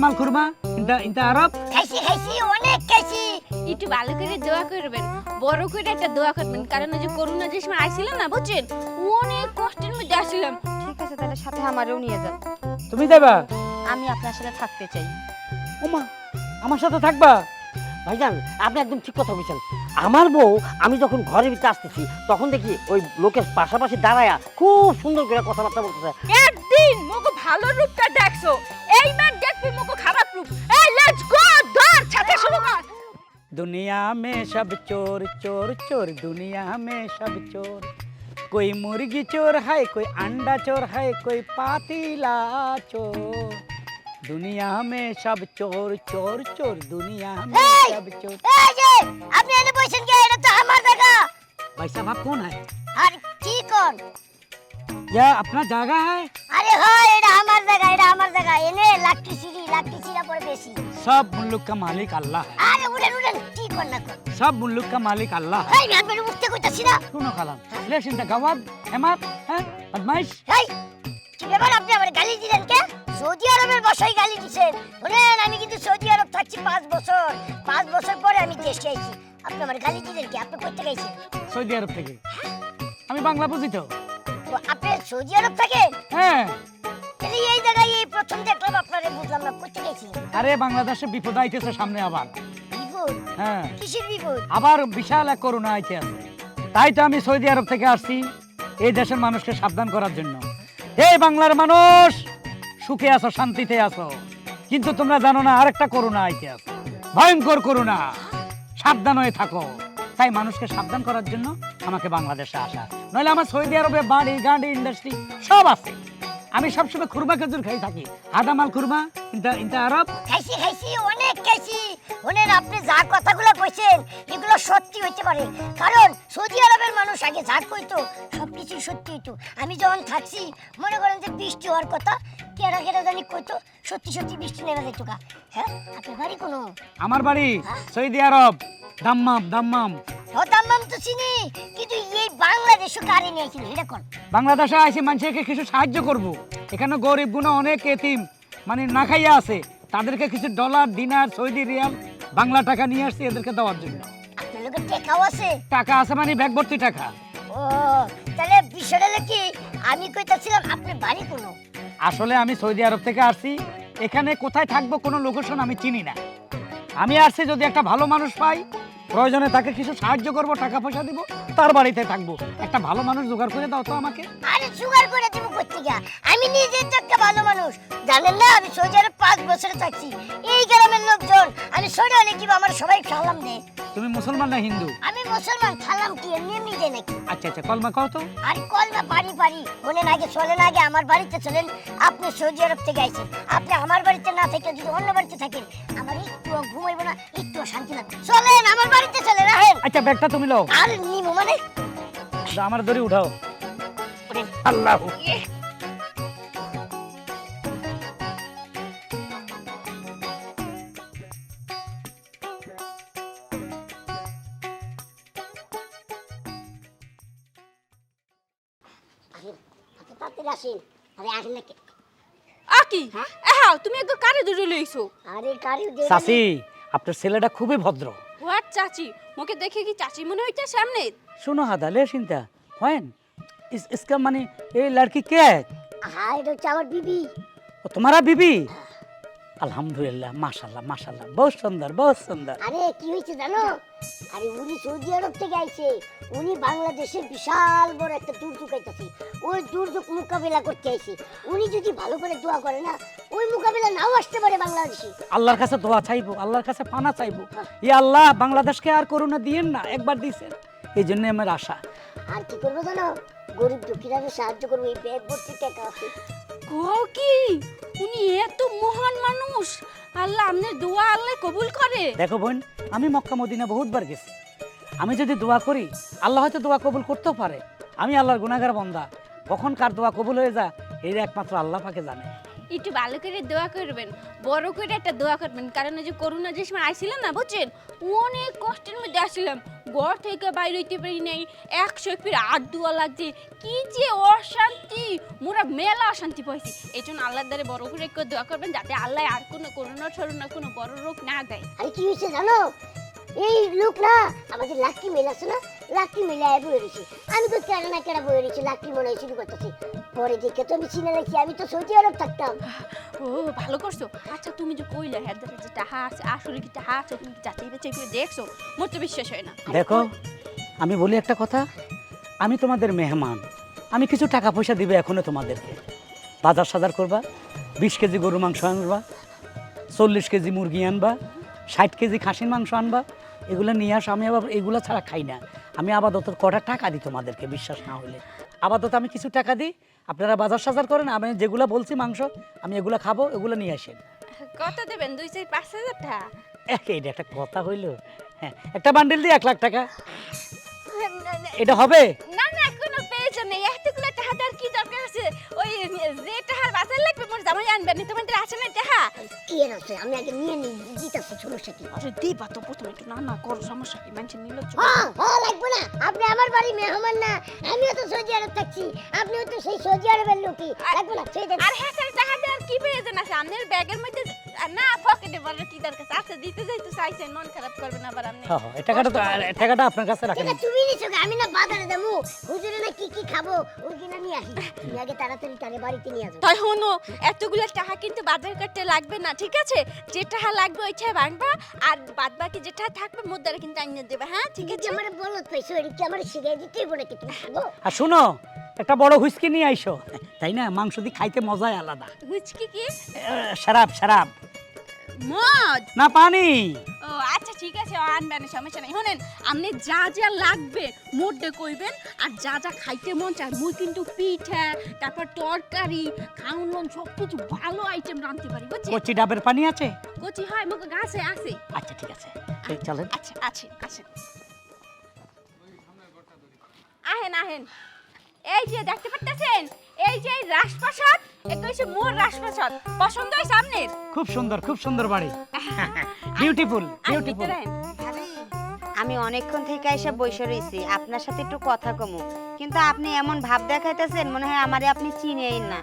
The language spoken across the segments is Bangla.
মাল খুরমা ইন্তা ইন্তা আরব? খাইছি খাইছি অনেক খাইছি একটু ভালো করে দোয়া করবেন বড় করে একটা দোয়া করবেন কারণ ওই যে করোনা যে সময় আইছিলাম না বুঝছেন? অনেক কষ্টের মধ্যে আসছিলাম। ঠিক আছে তাহলে সাথে আমারও নিয়ে যান। তুমি যাবা? আমি আপনার সাথে থাকতে চাই। ওমা আমার সাথে থাকবা? ভাইজান আপনি একদম ঠিক কথা বলছেন। আমার বউ আমি যখন ঘরের ভিতরে আসতেছি তখন দেখি ওই লোকের পাশাপাশি দাঁড়ায়া খুব সুন্দর করে কথাবার্তা বলতেছে। একদিন মোকো ভালো রূপটা দেখছো এইবার দেখবি মোকো খারাপ রূপ এই লেটস গো ধর ছাতে শুরু কর दुनिया में सब चोर चोर चोर दुनिया में सब चोर कोई मुर्गी चोर है कोई अंडा चोर है कोई पातीला चोर दुनिया में सब चोर चोर चोर दुनिया में Hey! सब चोर এই যে আপনি এনে বসেন কে এটা তো আমার জায়গা भाई साहब आप कौन है আর কি কোন यह अपना जगह है আরে হয় এটা আমার জায়গা এটা আমার জায়গা এনে লাট্টি সিঁড়ি লাট্টি সিঁড়া পরে বেশি सब मुल्क का मालिक अल्लाह है আরে উঠেন উঠেন কি কোন না কোন सब मुल्क का मालिक अल्लाह है এই আমি আপনার উঠতে কইতাছি না सुनो कलाम लेश इंत गवाब हेमत हैं बदमाश এই কি ব্যাপার আপনি আমার গালি দিলেন কে সৌদি আরবের বসাই গালি দিছেন শুনেন আমি কিন্তু সৌদি আরব থাকছি পাঁচ বছর পাঁচ বছর পরে আমি দেশে আইছি আপনি আমার গালি দিলেন কি আপনি করতে গেছেন সৌদি আরব থেকে আমি বাংলা বুঝি তো ও, আপনি সৌদি আরব থাকেন হ্যাঁ। তাহলে এই জায়গায় এই প্রথম দেখলাম আপনারে বুঝলাম না করতে গেছিলেন আরে বাংলাদেশে বিপদ আইতেছে সামনে আবার। বিপদ? হ্যাঁ। কিসের বিপদ? আবার বিশাল এক করোনা আইতে আছে তাই তো আমি সৌদি আরব থেকে আসছি এই দেশের মানুষকে সাবধান করার জন্য। এই বাংলার মানুষ সুখে আছো শান্তিতে আছো। কিন্তু তোমরা জানো না আরেকটা করোনা আইতে আছে ভয়ঙ্কর করোনা সাবধান হয়ে থাকো। তাই মানুষকে সাবধান করার জন্য আমাকে বাংলাদেশে আসা নইলে আমার সৌদি আরবে বাড়ি গাড়ি ইন্ডাস্ট্রি সব আছে। আমি সবসময় খুরমা খেজুর খাই থাকি। আদামাল খুরমা ইন্টা ইন্টা আরব। খাইছি খাইছি অনেক খাইছি শুনেন আপনি যা কথাগুলো কইছেন এগুলো সত্যি হইতে পারে। কারণ সৌদি আরবের মানুষ আগে যা কইতো সব কিছু সত্যি হইতো। আমি যখন থাকছি মনে করেন যে বৃষ্টি হওয়ার কথা কেরা কেরা জানি কইতো সত্যি সত্যি বৃষ্টি নেমে যেত গা। হ্যাঁ আপনার বাড়ি কোনো? আমার বাড়ি সৌদি আরব দাম্মাম দাম্মাম। হতাম তো চিনি কিন্তু এই বাংলাদেশও কারে নিয়েছিল এটা কোন? বাংলাদেশে আইসি মানুষকে কিছু সাহায্য করব। এখানে গরিব গুণা অনেক এতিম মানে না খাইয়া আছে। তাদেরকে কিছু ডলার দিনার সৌদি রিয়াল বাংলা টাকা নিয়ে আসছি এদেরকে দেওয়ার জন্য। আছে। টাকা আছে মানে ব্যাগ ভর্তি টাকা। ও তাহলে বিষয়টা কি? আমি কইতাছিলাম আপনার বাড়ি কোনো? আসলে আমি সৌদি আরব থেকে আসছি। এখানে কোথায় থাকব কোনো লোকেশন আমি চিনি না। আমি আসছি যদি একটা ভালো মানুষ পাই প্রয়োজনে তাকে কিছু সাহায্য করব টাকা পয়সা দিব তার বাড়িতে থাকব। একটা ভালো মানুষ জোগাড় করে দাও তো আমাকে। আরে সুগার করে দিব গিয়া আমি নিজে তো একটা ভালো মানুষ। জানেন না আমি সৌদি আরব পাঁচ বছরে থাকছি। এই গ্রামের লোকজন আমি সরে হলে কি আমার সবাই সালাম দে তুমি মুসলমান না হিন্দু? আমি মুসলমান সালাম কি এমনি এমনি দেয় নাকি? আচ্ছা আচ্ছা কলমা কও তো। আর কল না পারি পারি বলেন আগে চলেন আগে আমার বাড়িতে চলেন। আপনি সৌদি আরব থেকে আইছেন। আপনি আমার বাড়িতে না থেকে যদি অন্য বাড়িতে থাকেন আমার একটু ঘুমাইবো না একটু শান্তি লাগবে চলেন আমার বাড়িতে চলে রাখেন আচ্ছা ব্যাগটা তুমি লও আর নিমো মানে? আমার দড়ি উঠাও। আল্লাহ। আসেন আসেন আরে আসেন নাকি আকি? হ্যাঁ? তুমি লইছো। আরে চাষি আপনার ছেলেটা খুবই ভদ্র। চাচি মোকে দেখে কি চাচি মনে হইতে সামনে सुनो हादा ले चिंता वैन इस इसका माने ये लड़की क्या है হ্যাঁ এটা হচ্ছে আমার বিবি वो तुम्हारा बीबी अल्हम्दुलिल्लाह माशाल्लाह माशाल्लाह बहुत सुंदर बहुत सुंदर আরে কি হয়েছে জানো আরে উনি সৌদি আরব থেকে আইছে উনি বাংলাদেশের বিশাল বড় একটা দুর্যোগ আইতাছে ওই দুর্যোগ মোকাবেলা করতে আইছে উনি যদি ভালো করে দোয়া করে না ওই মোকাবেলা নাও আসতে পারে বাংলাদেশে। আল্লাহর কাছে দোয়া চাইব আল্লাহর কাছে পানা চাইব। ইয়া আল্লাহ বাংলাদেশকে আর করোনা দিয়েন না একবার দিয়েছেন। এই জন্য আমার আশা। আর কি করব জানো? গরিব দুঃখীরা সাহায্য করব এই ব্যাগ ভর্তি টাকা আছে। কও কি? উনি এত মহান মানুষ। আল্লাহ আমনের দোয়া আল্লাহ কবুল করে। দেখো বোন আমি মক্কা মদিনা বহুতবার গেছি। আমি যদি দোয়া করি আল্লাহ হয়তো দোয়া কবুল করতেও পারে। আমি আল্লাহর গুনাগার বন্দা। কখন কার দোয়া কবুল হয়ে যায় এই একমাত্র আল্লাহ পাকে জানে। একটু ভালো করে দোয়া করবেন, বড় করে একটা দোয়া করবেন। কারণ ওই যে করোনা যে সময় আইছিলাম না, বুঝছেন? অনেক কষ্টের মধ্যে আসছিলাম। ঘর থেকে বাইরে হইতে পারি নাই, একশো ফির আট দোয়া লাগছে। কি যে অশান্তি! মোরা মেলা অশান্তি পাইছি। এই জন্য আল্লাহর দ্বারে বড় করে একটু দোয়া করবেন, যাতে আল্লাহ আর কোনো করোনা ঠরোনা কোনো বড় রোগ না দেয়। আরে কি হয়েছে জানো? এই লোক না আমাদের লাকি মেল আছে না লাকি মেলে বয়ে রয়েছে আমি তো কেন না কেন বয়ে রয়েছি লাকি মনে হয় শুরু করতেছি। পরে দেখে তো আমি চিনে রাখি আমি তো সৌদি আরব থাকতাম। ও ভালো করছ। আচ্ছা তুমি যে কইলে হ্যাঁ যে টাহা আছে আসলে কি টাহা আছে তুমি কি যাচাই বাছাই করে দেখছ? মোর তো বিশ্বাস হয় না। দেখো আমি বলি একটা কথা আমি তোমাদের মেহমান। আমি কিছু টাকা পয়সা দিবে এখনও তোমাদেরকে। বাজার সাজার করবা বিশ কেজি গরু মাংস আনবা চল্লিশ কেজি মুরগি আনবা ষাট কেজি খাসির মাংস আনবা এগুলো নিয়ে আসো আমি আবার এগুলো ছাড়া খাই না। আমি আপাতত কটা টাকা দিই তোমাদেরকে বিশ্বাস না হলে আপাতত আমি কিছু টাকা দিই আপনারা বাজার সাজার করেন আমি যেগুলো বলছি মাংস আমি এগুলো খাব এগুলো নিয়ে আসেন। কত দেবেন? দুই চার পাঁচ হাজার টাকা? এটা একটা কথা হইল। হ্যাঁ একটা বান্ডিল দিই এক লাখ টাকা। এটা হবে? না না কোনো প্রয়োজন নেই এতগুলো আছে? ওই যে টাকার বাজার লাগবে মোর জামাই আনবেন না তোমাদের আছে না টাকা কি এর আছে আমি আগে নিয়ে নিই দিতেছি সমস্যা কি? আরে দিবা তো প্রথমে একটু না না করো সমস্যা কি? মানুষের নিল হ্যাঁ হ্যাঁ লাগবে না। আপনি আমার বাড়ি মেহমান না আমিও তো সৌদি আরব থাকছি। আপনিও তো সেই সৌদি আরবের লোকই। লাগবে না সেই আর হ্যাঁ স্যার টাকা দেওয়ার কি প্রয়োজন আছে? আপনার ব্যাগের মধ্যে না পকেটে বলার কি দরকার আছে? আচ্ছা দিতে যাই তো চাইছেন মন খারাপ করবেন আবার আপনি। হ্যাঁ হ্যাঁ টাকাটা তো টাকাটা আপনার কাছে রাখেন। তুমি নিছো আমি না বাজারে যাব। হুজুরে না কি কি খাব ওই কিনা নিয়ে আসি। আগে তাড়াতাড়ি তারে বাড়িতে নিয়ে আসো তাই হনো এতগুলো টাকা কিন্তু বাজার করতে লাগবে না ঠিক আছে? যে টাকা লাগবে ওইটা ভাঙবা আর বাদ বাকি যেটা থাকবে মুদ্রাটা কিন্তু আনিয়ে দেবে হ্যাঁ? ঠিক আছে? আমার বলত পাইছো এটা কি আমার শিখাই দিতেই বলে কি তুমি খাব? আর শুনো একটা বড় হুইস্কি নিয়ে আইসো। তাই না? মাংস দিয়ে খাইতে মজাই আলাদা। হুচকি কি? আহ, শারাপ শারাপ মদ? না পানি। ও আচ্ছা ঠিক আছে আনবেন সমস্যা নেই। শুনেন আপনি যা যা লাগবে মোটে কইবেন আর যা যা খাইতে মন চায় মুই কিন্তু পিঠা তারপর তরকারি খাউন সব কিছু ভালো আইটেম রাঁধতে পারি বুঝছি কচি ডাবের পানি আছে? কচি হয় মুখ গাছে আছে। আচ্ছা ঠিক আছে এই চলেন। আচ্ছা আছে আছে আহেন আহেন। এই যে দেখতে পাচ্ছেন এই যে রাজপ্রাসাদ এটা হচ্ছে মোর রাজপ্রাসাদ। পছন্দ হয় সামনের? খুব সুন্দর খুব সুন্দর বাড়ি। বিউটিফুল বিউটিফুল আমি অনেকক্ষণ থেকে এসে বসে রয়েছি আপনার সাথে একটু কথা কমু। কিন্তু আপনি এমন ভাব দেখাইতেছেন মনে হয় আমারে আপনি চিনেই না।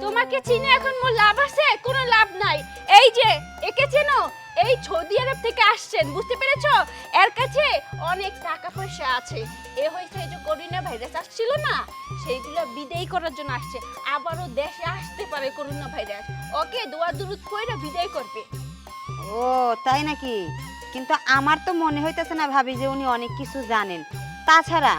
তোমাকে চিনে এখন মোর লাভ আছে? কোনো লাভ নাই। এই যে একে চেনো? এই সৌদি আরব থেকে আসছেন, বুঝতে পেরেছ? এর কাছে অনেক টাকা পয়সা আছে। এ হয়েছে এই যে করোনা ভাইরাস আসছিল না, সেইগুলো বিদায় করার জন্য আসছে। আবারও দেশে আসতে পারে করোনা ভাইরাস। ওকে দোয়া দুরুদ কইরা বিদায় করবে। ও, তাই নাকি? কিন্তু আমার তো মনে হইতেছে না ভাবি যে উনি অনেক কিছু জানেন। তাছাড়া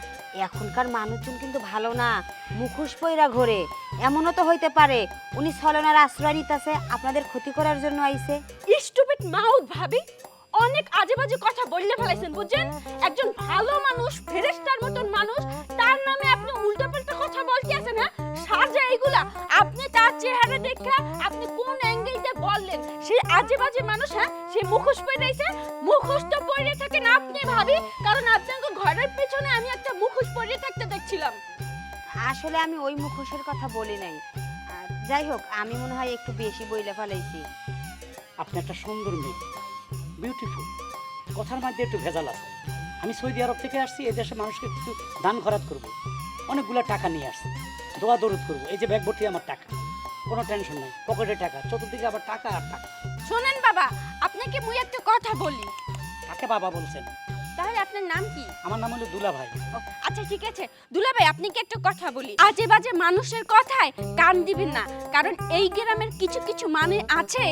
এখনকার মানুষজন কিন্তু ভালো না। মুখোশ পইরা ঘোরে। এমনও তো হইতে পারে, উনি ছলনার আশ্রয় নিতেছে, আপনাদের ক্ষতি করার জন্য আইছে। স্টুপিড মাউথ ভাবি, অনেক আজে বাজে কথা বললে ফেলাইছেন, বুঝছেন? একজন ভালো মানুষ, ফেরেশতার মতন মানুষ, তার নামে আপনি উল্টাপাল্টা কথা বলতে আছেন হ্যাঁ? সাজা এইগুলা। আপনি তার চেহারা দেখে আপনি কোন বললেন সেই আজে বাজে মানুষ হ্যাঁ? সে মুখোশ পরে মুখোশ তো পরে থাকেন আপনি ভাবি। কারণ আপনাকে ঘরের পেছনে আমি একটা মুখোশ পরে থাকতে দেখছিলাম। আসলে আমি ওই মুখোশের কথা বলি নাই। আর যাই হোক আমি মনে হয় একটু বেশি বইলে ফেলাইছি। আপনি একটা সুন্দর মেয়ে। বিউটিফুল কথার মধ্যে একটু ভেজাল আছে। আমি সৌদি আরব থেকে আসছি এই দেশে মানুষকে কিছু দান খরাত করব। অনেকগুলো টাকা নিয়ে আসছি। দোয়া দরুদ করব। এই যে ব্যাগ ভর্তি আমার টাকা। কোনো টেনশন নাই পকেটে টাকা চতুর্দিকে আবার টাকা আর টাকা। শোনেন বাবা আপনাকে মুই একটা কথা বলি। কাকে বাবা বলছেন? তাহলে আপনার নাম কি? আমার নাম হলো দুলা ভাই আচ্ছা ঠিক আছে। দুলাভাই আপনি কি একটা কথা বলি? আজে বাজে মানুষের কথায় কান দিবেন না। কারণ এই গ্রামের কিছু কিছু মানে আছে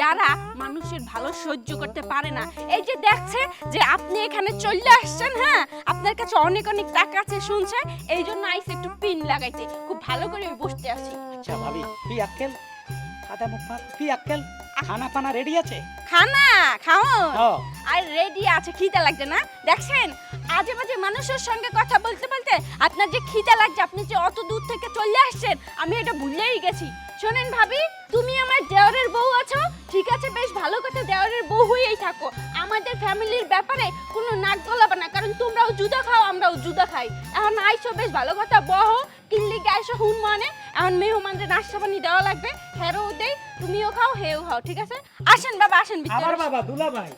যারা মানুষের ভালো সহ্য করতে পারে না। এই যে দেখছে যে আপনি এখানে চলে আসছেন হ্যাঁ? আপনার কাছে অনেক অনেক টাকা আছে শুনছে এই জন্য আইসে একটু পিন লাগাইতে। খুব ভালো করে বসতে আছি। আচ্ছা ভাবি পি আক্কেল মুখ আক্কেল খানা পানা রেডি আছে? খানা খাও? আর রেডি আছে খিদে লাগছে না? দেখছেন আজে বাজে মানুষের সঙ্গে কথা বলতে বলতে আপনার যে খিদে লাগছে আপনি যে অত দূর থেকে চলে আসছেন আমি এটা ভুলেই গেছি। শোনেন ভাবি তুমি আমার দেওরের বউ আছো? ঠিক আছে বেশ ভালো কথা দেওরের বউ হয়েই থাকো। আমাদের ফ্যামিলির ব্যাপারে কোনো নাক গলাবে না কারণ তোমরাও জুদা খাও আমরাও জুদা খাই। এখন আইসো বেশ ভালো কথা বহ। আইসো হুন মানে? এখন মেহমানদের নাস্তা পানি দেওয়া লাগবে। হেরো দেই তুমিও খাও হেও খাও ঠিক আছে? আসেন বাবা আসেন ভিতরে। আমার বাবা দুলা ভাই।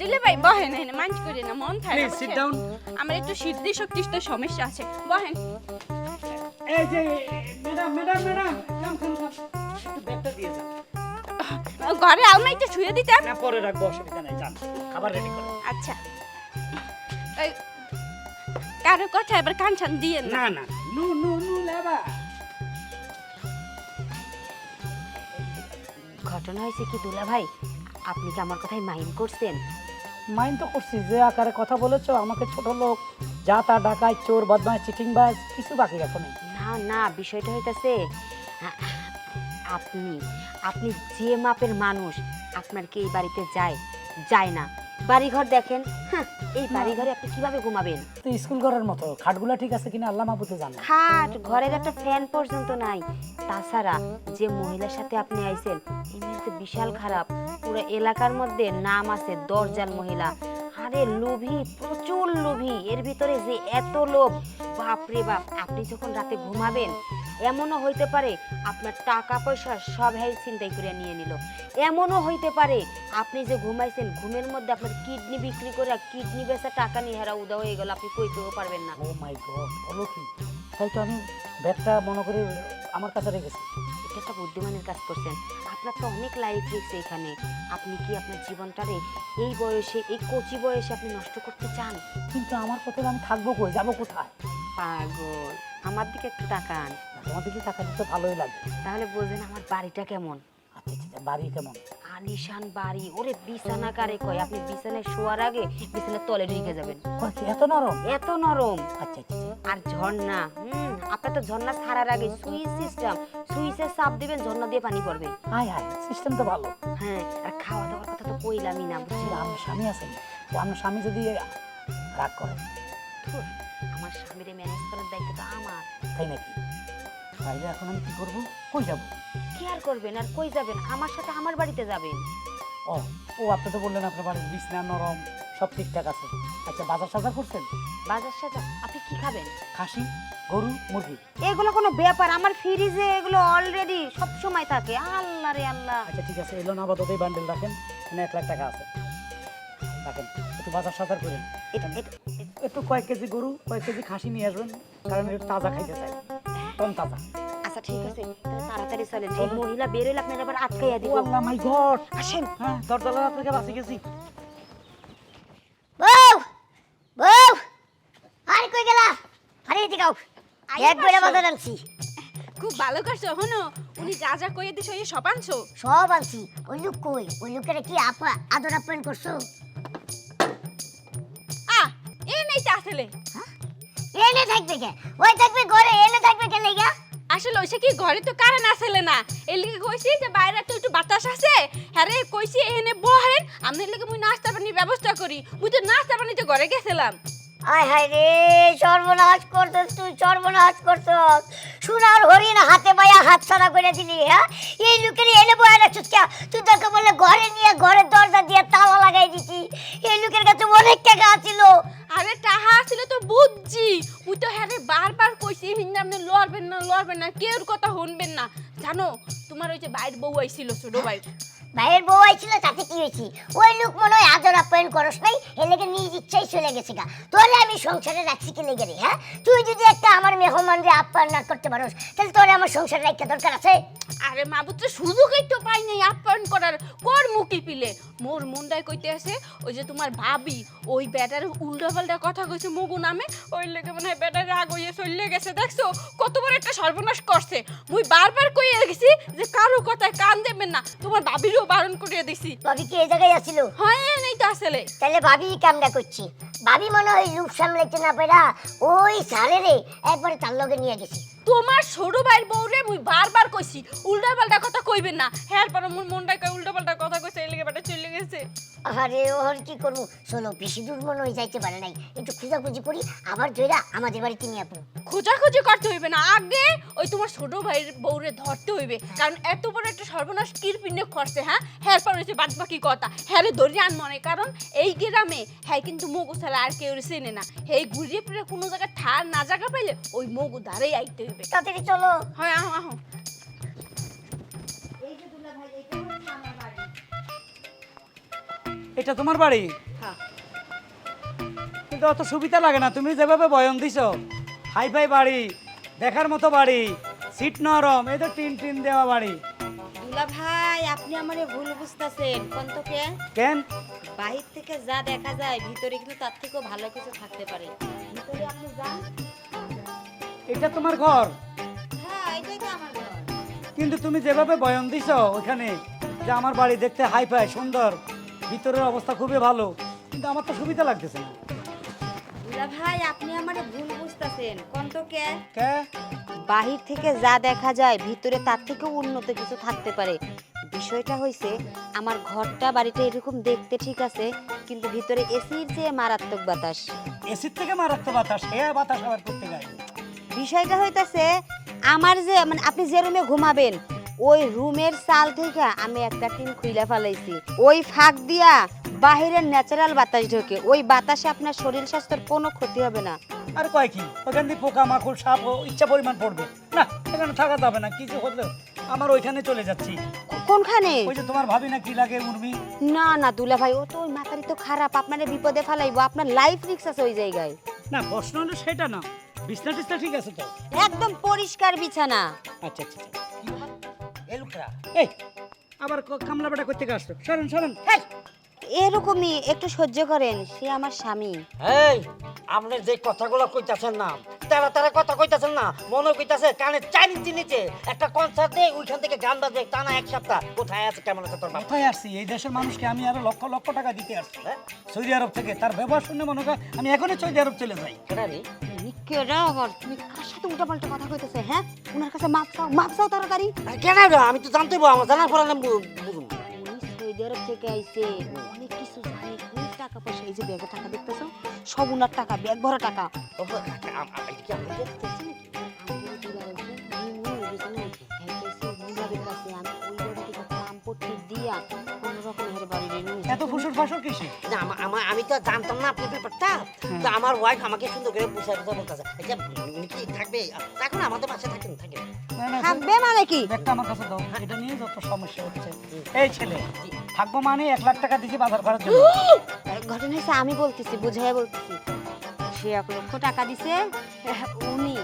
দিলে ভাই বহেন এনে মাঞ্চ করে না মন থাকে সিট ডাউন আমার একটু সিদ্ধি শক্তির তো সমস্যা আছে। বহেন। এই যে madam madam madam come come একটু ব্যাগটা দিয়ে যান। ঘরে আলমারিতে শুয়ে দিতাম না পরে রাখব অসুবিধা নাই যান। খাবার রেডি করো আচ্ছা। কারও কথা এবার কান ছান দিয়ে না। না না নু নু নু লেবা। ঘটনা হয়েছে কি দুলা ভাই? আপনি কি আমার কথায় মাইন্ড করছেন? মাইন্ড তো করছি যে আকারে কথা বলেছ আমাকে ছোট লোক যা তা ডাকায় চোর বদমাশ চিটিংবাজ কিছু বাকি রাখো নেই। না না বিষয়টা হইতাছে আপনি আপনি যে মাপের মানুষ আপনার কি এই বাড়িতে যায় যায় না। বাড়িঘর দেখেন। হ্যাঁ, এই বাড়িঘরে আপনি কীভাবে ঘুমাবেন? তো স্কুল করার মতো। খাটগুলা ঠিক আছে কিনা আল্লাহ মাহবুতে জানে। খাট ঘরের একটা ফ্যান পর্যন্ত নাই। তাছাড়া যে মহিলার সাথে আপনি আইছেন এই বিশাল খারাপ। পুরো এলাকার মধ্যে নাম আছে দরজাল মহিলা। আরে লোভী প্রচুর লোভী। এর ভিতরে যে এত লোভ বাপরে বাপ আপনি যখন রাতে ঘুমাবেন এমনও হইতে পারে আপনার টাকা পয়সা সব হ্যাঁ চিন্তাই করে নিয়ে নিল। এমনও হইতে পারে আপনি যে ঘুমাইছেন ঘুমের মধ্যে আপনার কিডনি বিক্রি করে কিডনি বেচা টাকা নিয়ে হেরা উদা হয়ে গেল আপনি কইতেও পারবেন না। ও মাই গড বলো কি? তাই তো আমি ব্যাগটা মনে করে আমার কাছে রেখেছি এটা একটা বুদ্ধিমানের কাজ করছেন। আপনার তো অনেক লাইফ রিস্ক এখানে। আপনি কি আপনার জীবনটারে এই বয়সে এই কচি বয়সে আপনি নষ্ট করতে চান? কিন্তু আমার পথে আমি থাকব কই? যাব কোথায়? পাগল। আমার দিকে একটু তাকান। তোমার দিকে তাকালে তো ভালোই লাগে। তাহলে বলবেন আমার বাড়িটা কেমন। বাড়ি কেমন? আলিশান বাড়ি। ওরে বিছানা কারে কয়? আপনি বিছানায় শোয়ার আগে বিছানার তলে ঢুকে যাবেন। এত নরম? এত নরম। আচ্ছা আচ্ছা আচ্ছা। আর ঝর্ণা হুম আপনার তো ঝর্ণা ছাড়ার আগে সুইচ সিস্টেম। সুইচে চাপ দিবেন ঝর্ণা দিয়ে পানি পড়বে। হাই হাই সিস্টেম তো ভালো। হ্যাঁ আর খাওয়া দাওয়ার কথা তো কইলামই না বুঝছেন? আমার স্বামী আছেন আমার স্বামী যদি রাগ করে আমার স্বামীরে ম্যানেজ করার দায়িত্ব তো আমার। তাই নাকি? তাইলে এখন আমি কি করব? কই যাব? কি আর করবেন? আর কই যাবেন? আমার সাথে আমার বাড়িতে যাবেন। ও ও আপনি তো বললেন আপনার বাড়ির বিছনা নরম সব ঠিকঠাক আছে। আচ্ছা বাজার সাজার করছেন? বাজার সাজা আপনি কি খাবেন? খাসি গরু মুরগি। এগুলো কোনো ব্যাপার আমার ফ্রিজে এগুলো অলরেডি সব সময় থাকে। আল্লাহ রে আল্লাহ। আচ্ছা ঠিক আছে এলো না আপাতত এই বান্ডেল রাখেন। এখানে এক লাখ টাকা আছে। রাখেন একটু বাজার সাজার করেন। এটা এটা একটু কয়েক কেজি গরু কয়েক কেজি খাসি নিয়ে আসবেন কারণ একটু তাজা খাইতে চাই। কম তাজা। আচ্ছা ঠিক আছে। তাড়াতাড়ি চলেন। এই মহিলা বের হইলে আপনার আবার আটকাইয়া দিব। আল্লাহ মাই গড আসেন। হ্যাঁ দরজালার আপনাকে বাঁচি গেছি। বউ! বউ! আরে কই গেলা? আরে এদিকে আও। বাজার আনছি। খুব ভালো করছ হনো? উনি যা যা কইয়ে দিছো এই সব আনছো? সব আনছি। ওই লোক কই? ওই লোকের কি আপা আদর আপ্যায়ন করছ? তা আসলে এনে থাকবে কে? ওই থাকবে ঘরে এনে থাকবে কে লেগা? আসলে ওইসে কি ঘরে তো কারেন্ট আসলে না? এর লিগে কইছি যে বাইরে তো একটু বাতাস আছে। হ্যাঁ রে কইছি এখানে বহেন আমি লিগে মুই নাস্তা পানির ব্যবস্থা করি। মুই তো নাস্তা পানিতে ঘরে গেছিলাম। আয় হায় রে সর্বনাশ করছস তুই সর্বনাশ করছস। সোনার হরিণ হাতে পায়া হাত ছাড়া করে দিলি হ্যাঁ? এই লোকের এনে বয়ে রাখছিস কে? তুই তোকে বললে ঘরে নিয়ে ঘরের দরজা দিয়ে তালা লাগাই দিছি। এই লোকের কাছে অনেক টাকা আছিল। আরে টাহা আসলে তো বুঝছি। মুই তো হ্যাঁ বারবার কইছি হিন্দা আপনি লড়বেন না লড়বেন না কেউর কথা শুনবেন না। জানো তোমার ওই যে বাইর বউ আইছিল ছোট ভাই। ভাইয়ের বউ আইছিল তাতে কি হয়েছে? ওই লোক মনে হয় আদর আপ্যায়ন করস নাই এর লেগে নিজ ইচ্ছাই চলে গেছে গা। তোরে আমি সংসারে রাখছি কি লেগে রে হ্যাঁ? তুই যদি একটা আমার মেহমান রে আপ্যায়ন না করতে পারোস তাহলে তোরে আমার সংসারে রাখতে দরকার আছে? আরে মা পুত্র সুযোগই তো পাই নাই আপ্যায়ন করার। কর মুখি পিলে। মোর মুন্ডায় কইতে আছে ওই যে তোমার ভাবি ওই ব্যাটার উল্টা কথা কইছে মগু নামে। ওই লেগে মনে হয় ব্যাটার রাগ হইয়ে চলে গেছে দেখছ? কত বড় একটা সর্বনাশ করছে। মুই বারবার কইয়ে গেছি যে কারও কথায় কান দেবেন না তোমার ভাবিরও বারণ করিয়ে দিছি। ভাবি কি এই জায়গায় আসিল? হয় নেই তো আসলে তাহলে ভাবি কামটা করছি। ভাবি মনে হয় সামলাইতে না পেরা ওই সারে রে একবারে তার লগে নিয়ে গেছি। তোমার ছোট ভাইয়ের বউরে মুই বারবার কইছি উল্টা পাল্টা কথা কইবেন না। হ্যাঁ পর মোর মনটায় কই উল্টা পাল্টা কথা কইছে এই লেগে ব্যাটা চলে গেছে। আরে ওর কি করব? শোনো বেশি দূর মনে হয়ে যাইতে পারে নাই। একটু খোঁজাখুঁজি করি আবার জয়রা আমাদের বাড়িতে নিয়ে আসব। খোঁজাখুঁজি করতে হইবে না। আগে ওই তোমার ছোট ভাইয়ের বউরে ধরতে হইবে। কারণ এত বড় একটা সর্বনাশ কির পিনে করছে হ্যাঁ? হ্যাঁ পর হয়েছে বাদ বাকি কথা। হ্যাঁ রে আন মনে কারণ এই গ্রামে হ্যাঁ কিন্তু মগু ছাড়া আর কেউ চেনে না। এই ঘুরিয়ে ফিরে কোনো জায়গায় ঠার না জায়গা পাইলে ওই মগু ধারেই আইতে হইবে। তাড়াতাড়ি চলো। হয় আহ আহ। এটা তোমার বাড়ি? হ্যাঁ। কিন্তু অত সুবিধা লাগে না। তুমি যেভাবে বয়ন দিছো হাই ফাই বাড়ি দেখার মতো বাড়ি সিট নরম এই তো টিন টিন দেওয়া বাড়ি। দুলা ভাই আপনি আমারে ভুল বুঝতেছেন কোন তোকে কেন? বাহির থেকে যা দেখা যায় ভিতরে কিন্তু তার থেকেও ভালো কিছু থাকতে পারে। ভিতরে আপনি যান। এটা তোমার ঘর? হ্যাঁ এটাই তো আমার ঘর। কিন্তু তুমি যেভাবে বয়ান দিছ ওখানে যে আমার বাড়ি দেখতে হাই ফাই সুন্দর ভিতরের অবস্থা খুবই ভালো। কিন্তু আমার তো সুবিধা লাগতেছে না। দুলা ভাই আপনি আমারে ভুল বুঝতেছেন। কোন তোকে কে? বাহির থেকে যা দেখা যায় ভিতরে তার থেকেও উন্নত কিছু থাকতে পারে। বিষয়টা হয়েছে আমার ঘরটা বাড়িটা এরকম দেখতে ঠিক আছে কিন্তু ভিতরে এসির চেয়ে মারাত্মক বাতাস। এসির থেকে মারাত্মক বাতাস হে বাতাস আবার করতে গায় বিষয়টা হইতাছে আমার যে মানে আপনি যে রুমে ঘুমাবেন ওই রুমের চাল থেকে আমি একটা টিন খুইলা ফেলাইছি। ওই ফাঁক দিয়া বাহিরের ন্যাচারাল বাতাস ঢোকে ওই বাতাসে আপনার শরীর স্বাস্থ্যের কোনো ক্ষতি হবে না। আর কয় কি? ওখান দিয়ে পোকা মাকড় সাপ ও ইচ্ছা পরিমাণ পড়বে। না এখানে থাকা যাবে না কিছু হলে আমার ওইখানে চলে যাচ্ছি। কোনখানে? ওই যে তোমার ভাবি না কি লাগে উর্মি? না না দুলা ভাই ও তো ওই মাথারি তো খারাপ আপনার বিপদে ফেলাইবো আপনার লাইফ রিক্স আছে ওই জায়গায়। না প্রশ্ন হলো সেটা না বিছনা টিছনা ঠিক আছে তো? একদম পরিষ্কার বিছানা। আচ্ছা আচ্ছা আচ্ছা। এই লোকটা এই আবার কামলা বেটা করতে আসতো সরেন সরেন। এরকমই একটু সহ্য করেন সে আমার স্বামী। এই আপনি যে কথাগুলো কইতাছেন না তারা তারা কথা কইতাছেন না মনে কইতাছে কানে চাইনি চিনিছে একটা কনসার্টে ওইখান থেকে গান বাজে টানা এক সপ্তাহ। কোথায় আছে কেমন আছে তোর কোথায় আসছি? এই দেশের মানুষকে আমি আরও লক্ষ লক্ষ টাকা দিতে আসছি। হ্যাঁ? সৌদি আরব থেকে তার ব্যবহার শুনে মনে হয় আমি এখনই সৌদি আরব চলে যাই। কেডা রে? কেডা আবার? তুমি কার সাথে উল্টা পাল্টা কথা কইতেছে হ্যাঁ? উনার কাছে মাপ চাও মাপ চাও তাড়াতাড়ি। আর কেডা আমি তো জানতেই পারব আমার জানার পর আমি বুঝুম। উনি সৌদি আরব থেকে আইছে। অনেক কিছু জানে অনেক টাকা পয়সা এই যে ব্যাগে টাকা দেখতেছো? সব উনার টাকা ব্যাগ ভরা টাকা? হ্যাঁ, আমি ওই বাড়ি থেকে পাম্পটি দিয়া কোনো রকম হের বাড়ি নিয়ে নিয়ে এত ফুসুর ফাসুর কিসে? না, আমা- আমা- আমি তো জানতাম না আপনার ব্যাপারটা। তো আমার ওয়াইফ আমাকে সুন্দর করে বুঝাই বলতেছে এটা কি থাকবে? থাকুন আমাদের পাশে থাকেন থাকেন। না না থাকবে মানে কি? ব্যাগটা আমার কাছে দাও। এটা নিয়ে যত সমস্যা হচ্ছে। এই ছেলে থাকব মানে এক লাখ টাকা দিছি বাজার করার জন্য। ঘটনা হচ্ছে আমি বলতেছি বুঝাই বলতেছি। সে এক লক্ষ টাকা দিছে উনি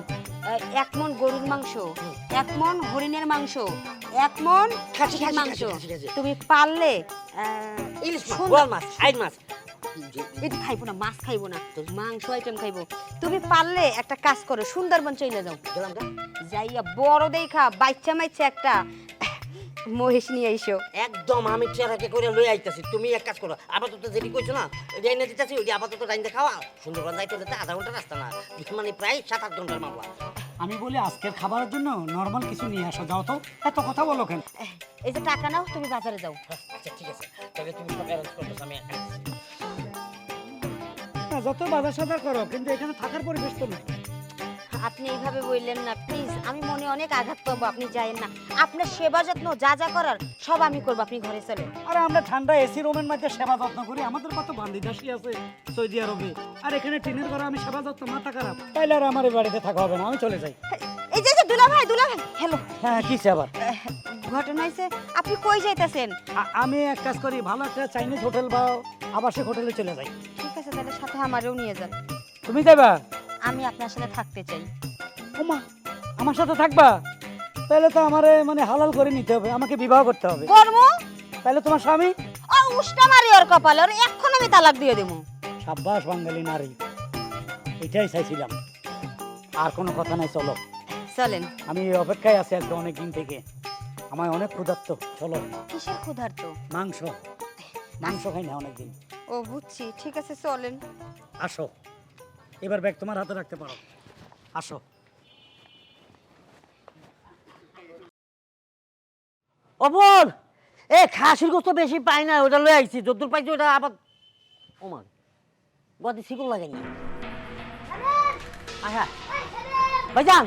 এক মন গরুর মাংস এক মন হরিণের মাংস এক মন খাসির মাংস। তুমি পারলে আহ, ইলিশ মাছ সুন্দর- বোয়াল মাছ আইন মাছ। এটা খাইবো না মাছ খাইবো না মাংস আইটেম খাইবো। তুমি পারলে একটা কাজ করো সুন্দরবন চলে যাও। গেলাম যাইয়া বড় দেখা বাচ্চা মাইছে একটা। মহিষ নিয়ে আইসো একদম আমি চেহারাকে করে লই আইতাছি। তুমি এক কাজ করো আপাতত যেটি কইছো না রেনে দিতেছি ওই আপাতত রাইন খাওয়া। সুন্দরবন যাইতে হলে তো আধা ঘণ্টা রাস্তা না মানে প্রায় সাত আট ঘণ্টার মামলা আমি বলি আজকের খাবারের জন্য নর্মাল কিছু নিয়ে আসা। যাও তো এত কথা বলো কেন? এই যে টাকা নাও তুমি বাজারে যাও। আচ্ছা ঠিক আছে। তবে তুমি সব অ্যারেঞ্জ করতেছো আমি না, যত বাজার সাজার করো কিন্তু এখানে থাকার পরিবেশ তো নাই। আপনি এইভাবে বললেন না প্লিজ আমি মনে অনেক আঘাত পাবো আপনি যায়েন না। আপনার সেবা যত্ন যা যা করার সব আমি করব আপনি ঘরে চলেন। আরে আমরা ঠান্ডা এসি রুমের মধ্যে সেবা যত্ন করি আমাদের কত বান্দিদাসী আছে সৌদি আরবে। আর এখানে টিনের ঘরে আমি সেবা যত্ন মাথা খারাপ। তাইলে আর আমার বাড়িতে থাকা হবে না আমি চলে যাই। এই যে দুলা ভাই দুলা ভাই হ্যালো হ্যাঁ কিসে আবার? ঘটনা হয়েছে আপনি কই যাইতেছেন? আমি এক কাজ করি ভালো একটা চাইনিজ হোটেল বা আবাসিক হোটেলে চলে যাই। ঠিক আছে তাহলে সাথে আমারও নিয়ে যান। তুমি যাবা আমি আপনার সাথে থাকতে চাই। ওমা আমার সাথে থাকবা? তাহলে তো আমারে মানে হালাল করে নিতে হবে আমাকে বিবাহ করতে হবে। কর্ম? তাহলে তোমার স্বামী? ও উষ্টা মারি ওর কপালে ওর এখন আমি তালাক দিয়ে দেবো। সাব্বাস বাঙালি নারী এটাই চাইছিলাম। আর কোনো কথা নাই চলো। চলেন। আমি অপেক্ষায় আছি আজকে অনেক দিন থেকে। আমার অনেক ক্ষুধার্ত চলো। কিসের ক্ষুধার্ত? মাংস। মাংস খাই না অনেকদিন। ও বুঝছি। ঠিক আছে চলেন। আসো। এবার ব্যাগ তোমার হাতে রাখতে পারো। আসো। অপর! এ খাসির গোস্ত বেশি পাই না ওটা লয়ে আইছি। যদ্দূর পাইছি ওটা আবার ওমান। গদি শিকল লাগে না। আচ্ছা ভাইজান!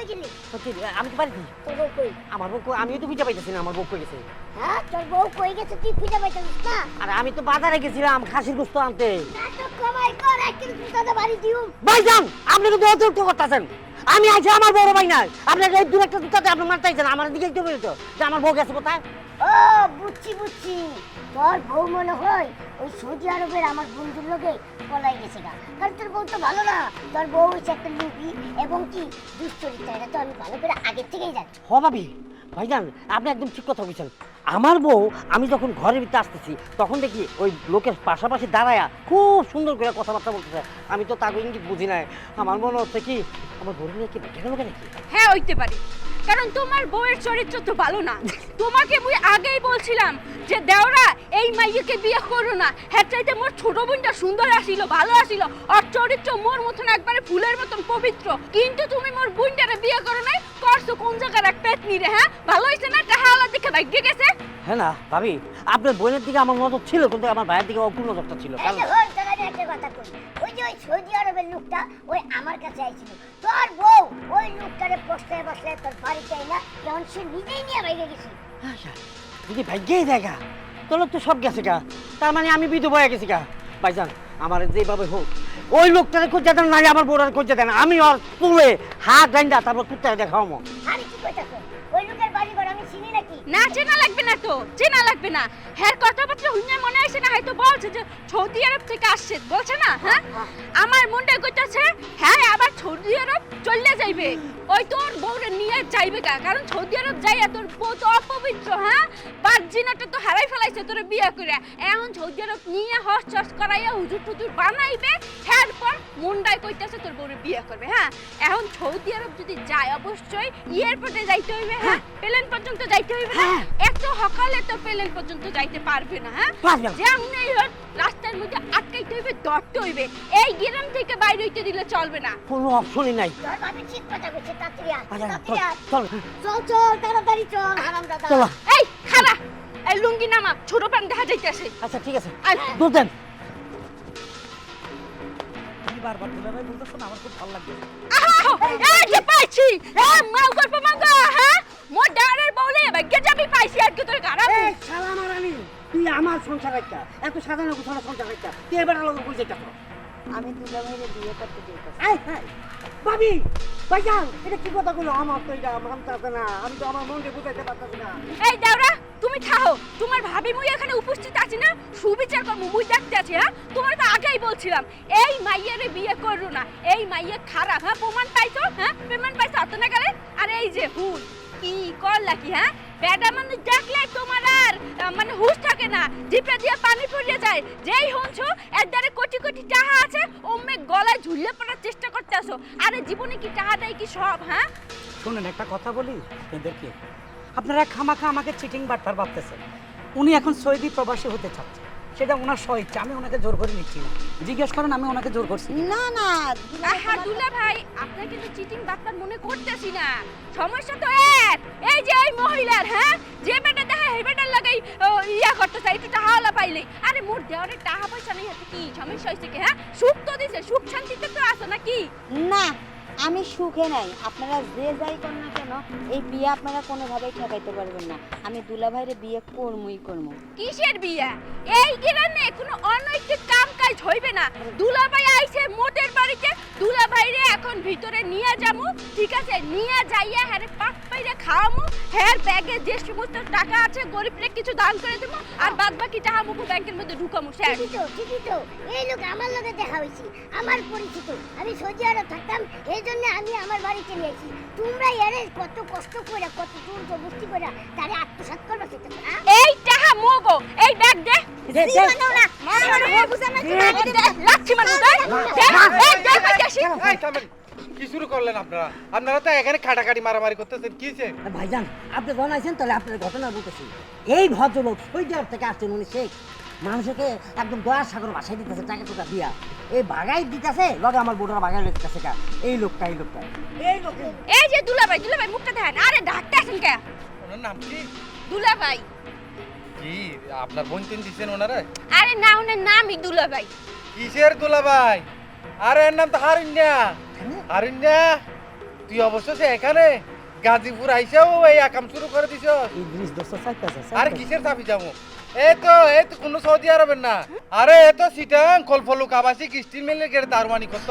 কই গেলি সত্যি আমি তো পারি? তোর বউ কই? আমার বউ কই- আমিও তো খুঁজে পাইতেছি না আমার বউ কই গেছে। হ্যাঁ তোর বউ কই গেছে তুই খুঁজে পাইছিস না? আর আমি তো বাজারে গেছিলাম খাসির গোস্ত আনতে। কমাই কর একদিন তুই তাদের বাড়ি দিও ভাইজান আপনি কিন্তু অতিরিক্ত করতেছেন। আমি আছি আমার বড় ভাই আপনার এই দু একটা দুটাতে আপনি মারতেছেন আমার দিকে একটু যে আমার বউ গেছে কোথায়? ও বুঝছি বুঝছি তোর বউ মনে হয় ওই সৌদি আরবের আমার বন্ধুর লোকে পলাই গেছে গা। কারণ তোর বউ তো ভালো না। তোর বউ হচ্ছে একটা লুপি এবং কি দুশ্চরিত্র এটা তো আমি ভালো করে আগের থেকেই জানি। হ ভাবি। ভাইজান আপনি একদম ঠিক কথা বলছেন। আমার বউ আমি যখন ঘরের ভিতরে আসতেছি তখন দেখি ওই লোকের পাশাপাশি দাঁড়ায়া খুব সুন্দর করে কথাবার্তা বলতেছে। আমি তো তাকে ইঙ্গিত বুঝি নাই। আমার মনে হচ্ছে কি আমার বউ নিয়ে কি বেঁচে গেল নাকি? হ্যাঁ হইতে পারে। কারণ তোমার বউয়ের চরিত্র তো ভালো না। তোমাকে মুই আগেই বলছিলাম যে দেওরা এই মাইয়াকে বিয়ে করো না। হ্যাঁ চাইতে মোর ছোট বোনটা সুন্দর আসিল ভালো আসিল। আর চরিত্র মোর মতন একবারে ফুলের মতন পবিত্র। কিন্তু তুমি মোর বোনটারে বিয়ে করো নাই করছ কোন জায়গার এক পেতনি রে হ্যাঁ? ভালো হয়েছে না? টাহাওয়ালা দেখে ভাগ্যে গেছে। হ্যাঁ না ভাবি আপনার বোনের দিকে আমার নজর ছিল কিন্তু আমার ভাইয়ের দিকে অপূর্ণ নজরটা ছিল। এই কারণ যে হন, তোর আমি একটা কথা কই। যে ওই সৌদি আরবের লোকটা ওই আমার কাছে আইছিল। তোর বউ ওই লোকটারে বসলে বসলে তোর বাড়িতে যখন সে নিজেই নিয়ে বাইরে গেছি। যদি ভাগ্যেই দেখা? তাহলে তো সব গেছে গা। তার মানে আমি বিধবা হয়ে গেছি গা। ভাইজান আমার যেভাবে হোক ওই লোকটারে খুঁজে দেন নাই আমার বোরার খুঁজে দেন। আমি ওর তুলে হাত ডাইন্দা তারপর কুত্তায় দেখাও আরে কি কইতাছ না, চেনা লাগবে না তো, চেনা লাগবে না। হ্যাঁ কথাবার্তা শুনে মনে হয়েছে না, হয়তো বলছে যে সৌদি আরব থেকে আসছে, বলছে না হ্যাঁ? আমার মনটা কইতাছে হ্যাঁ আবার সৌদি আরব চলে যাইবে। ওই তোর বউরে নিয়ে যাইবে কা কারণ সৌদি আরব যাইয়া তোর বউ তো অপবিত্র হ্যাঁ? বাদ জিনাটা তো হারাই ফেলাইছে তোর বিয়ে করে এখন সৌদি আরব নিয়ে হস চস করাইয়া হুজুর টুজুর বানাইবে হ্যাঁ পর মুন্ডাই কইতাছে তোর বউরে বিয়ে করবে হ্যাঁ? এখন সৌদি আরব যদি যায়, অবশ্যই এয়ারপোর্টে যাইতে হইবে হ্যাঁ? প্লেন পর্যন্ত যাইতে হইবে না এত সকালে তো প্লেন পর্যন্ত যাইতে পারবে না হ্যাঁ? পারবে না। যেমনি হোক রাস্তার মধ্যে আটকাইতে হইবে ধরতে হইবে। এই গ্রাম থেকে বাইরে হইতে দিলে চলবে না। কোনো অপশনই নাই। তোর ভাবি ঠিক কথা কইছে তাড়াতাড়ি আয়, আচ্ছা, তাড়াতাড়ি আয়। চল চল। চল তাড়াতাড়ি চল হারাম দাদা। চলো। এই খারা এই লুঙ্গি নামা ছোট প্যান্ট দেখা যাইতেছে। আচ্ছা ঠিক আছে। আর দুধ দেন। তুমি বারবার দুলাভাই বলতেছো না আমার খুব ভালো লাগবে আহা, এই যে পাইছি। এই মাউ গল্প মাগা হ্যাঁ? মোর ডারের বউলে ভাগ্য যাবি পাইছি আর কি তোর খারাপ এই শালা মারানি তুই আমার সংসার একটা এত সাধারণ কোথাও সংসার একটা তুই এবার লোক বুঝে যাচ্ছ আমি দুলা ভাইরে বিয়ে করতে চাইতেছি আই হাই ভাবি ভাইজান এটা কি কথা বলো আমার তো এটা মানতে না আমি তো আমার মনকে বুঝাইতে পারতাছি না। এই দাওরা তুমি থাও তোমার ভাবি মুই এখানে উপস্থিত আছি না সুবিচার কর্ম মুই দেখতে আছি হ্যাঁ? তোমার তো আগেই বলছিলাম এই মাইয়ারে বিয়ে করো না এই মাইয়া খারাপ হ্যাঁ? প্রমাণ পাইছো হ্যাঁ? প্রমাণ পাইছো অত না গেলে? আর এই যে হুন। কি করলা কি হ্যাঁ? বেডা মানুষ দেখলে তোমার আর মানে হুশ থাকে না। জিপে দিয়ে পানি পড়িয়ে যায়। যেই হুনছো, এর দ্বারে কোটি কোটি টাকা আছে ওমে গলায় ঝুলিয়ে পড়ার চেষ্টা করতে আসো। আরে জীবনে কি দেয় কি সব হ্যাঁ? শুনেন, একটা কথা বলি এদেরকে। আপনারা খামাখা আমাকে চিটিং বাটপার ভাবতেছেন। উনি এখন সৌদি প্রবাসী হতে চাচ্ছে সেটা ওনার স্বইচ্ছা আমি ওনাকে জোর করে নিচ্ছি না। জিজ্ঞেস করেন আমি ওনাকে জোর করছি না না। দুলা ভাই আহা দুলা ভাই আপনার কিন্তু চিটিং বাটপার মনে করতেছি না। সমস্যা তো এক। এই যে এই মহিলার হ্যাঁ? যে বেটা দেখা এই বেটার লাগাই ইয়া করতে চাই একটু টাহাওয়ালা পাইলে আরে মোর দেওয়ারে টাকা পয়সা নেই হাতে কি সমস্যা হয়েছে কি হ্যাঁ? সুখ তো দিছে সুখ শান্তিতে তো আছে নাকি? না আমি সুখে নাই। আপনারা যে যাই কর না কেন এই বিয়ে আপনারা কোনোভাবেই ঠেকাইতে পারবেন না। আমি দুলা ভাইরে বিয়ে করমুই করমু। কিসের বিয়ে? এই গ্রামে কোনো অনৈতিক কাম কাজ হইবে না। দুলা ভাই আইছে মোটের বাড়িতে দুলা ভাইরে এখন ভিতরে নিয়ে যামু। ঠিক আছে নিয়ে যাইয়া হ্যারে পাক পাইরে খাওয়ামু। হ্যার ব্যাগে যে সমস্ত টাকা আছে গরিবরে কিছু দান করে দেবো আর বাদ বাকি টাকা মুখো ব্যাংকের মধ্যে ঢুকামু শেষ ঠিকই তো ঠিকই তো এই লোক আমার লগে দেখা হয়েছে আমার পরিচিত আমি সৌদি আরব থাকতাম এই জন্য আমি আমার বাড়িতে নিয়েছি তোমরা এরে কত কষ্ট করে কত দূর জবস্তি করে তারে আত্মসাৎ করবে সেটা হ্যাঁ? এই টাকা মোগো এই ব্যাগ দে দে, দে। লাচ্ছি মানুষ কি শুরু করলেন আপনারা? আপনারা তো এখানে কাটাকাটি মারামারি করতেছেন কি হইছে? ভাইজান আপনি জানাইছেন তাহলে আপনার ঘটনা বলতেছি। এই ভদ্রলোক আরব থেকে আসছেন উনি শেখ মানুষকে একদম দয়া সাগর বাসায় দিতেছে টাকা টুকা দিয়া। এই বাগাই দিতেছে লগে আমার বোর্ডার বাগাই দিতেছে কা এই লোকটা এই লোকটা। এই লোক এই যে দুলাভাই দুলাভাই মুখটা দেখেন। আরে ঢাকতেছেন কে? ওনার নাম কি? দুলাভাই। কি আপনার বোন তিন দিচ্ছেন ওনারা? আরে না ওনার নামই দুলাভাই। কিসের দুলাভাই? আরে এর নাম তো হারিন্যা হারিন্যা তুই অবশ্য এখানে গাজীপুর আইসাও এই আকাম শুরু করে দিছ ইদ্রিস দোস্ত চাইতেছে আর কিসের চাবি যাব এই তো এই তো কোনো সৌদি আরবের না। আরে এ তো সিটাং কলফলুক আবাসিক স্টিল মিলের গেড়ে দারমানি কত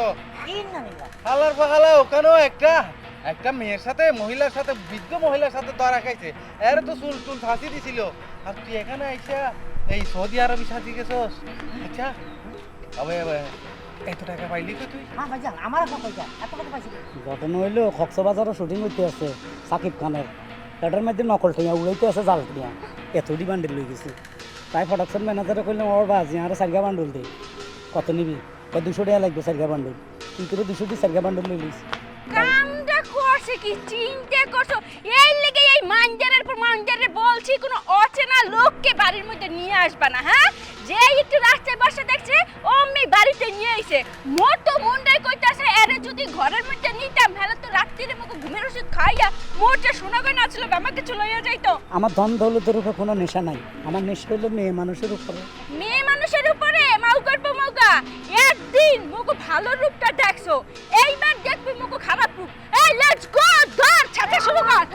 হালার পাহালা ওখানেও একটা একটা মেয়ের সাথে মহিলার সাথে বৃদ্ধ মহিলার সাথে ধরা খাইছে। এর তো চুল চুল ফাঁসি দিছিল। আর তুই এখানে আইসা এই সৌদি আরবি সাজি গেছস। আচ্ছা। আবে আবে। এত টাকা পাইলি তো তুই? হ্যাঁ ভাইজান আমার কথা কইতা এত কথা পাইছি ঘটনা হইল কক্সবাজারও শুটিং হইতে আছে সাকিব খানের। এটার মধ্যে নকল টিয়া উড়াইতে আছে জাল টিয়া এতটি বান্ডিল লই গেছি। তাই প্রোডাকশন ম্যানেজারে কইলাম ওর বাজি আর সারিগা বান্ডুল দে। কত নিবি? কয় দুশো টাকা লাগবে সারিগা বান্ডুল। কি করে দুশো দিয়ে সারিগা বান্ডুল লই লিস কামটা করছে কি? চিন্তা করছ? এই লেগে এই মাঞ্জারের পর মাঞ্জারে বলছি কোনো অচেনা লোককে বাড়ির মধ্যে নিয়ে আসবা না হ্যাঁ? যে একটু রাস্তায় বসে দেখছে অমনি বাড়িতে নিয়ে আইছে মোটো মুন্ডাই কইতাছে এরে যদি ঘরের মধ্যে নিতাম তাহলে তো রাত্রিরে মতো ঘুমের ওষুধ খাইয়া মোটে শোনা গয় নাছিল আমাকে চলে যাইতো? আমার ধন দৌলতের উপরে কোনো নেশা নাই। আমার নেশা হইল মেয়ে মানুষের উপরে। মেয়ে মানুষের উপরে? মাউ করব মৌকা। একদিন মুখ ভালো রূপটা দেখছ এই এই লেটস গো ধর ছাতে শুরু কর!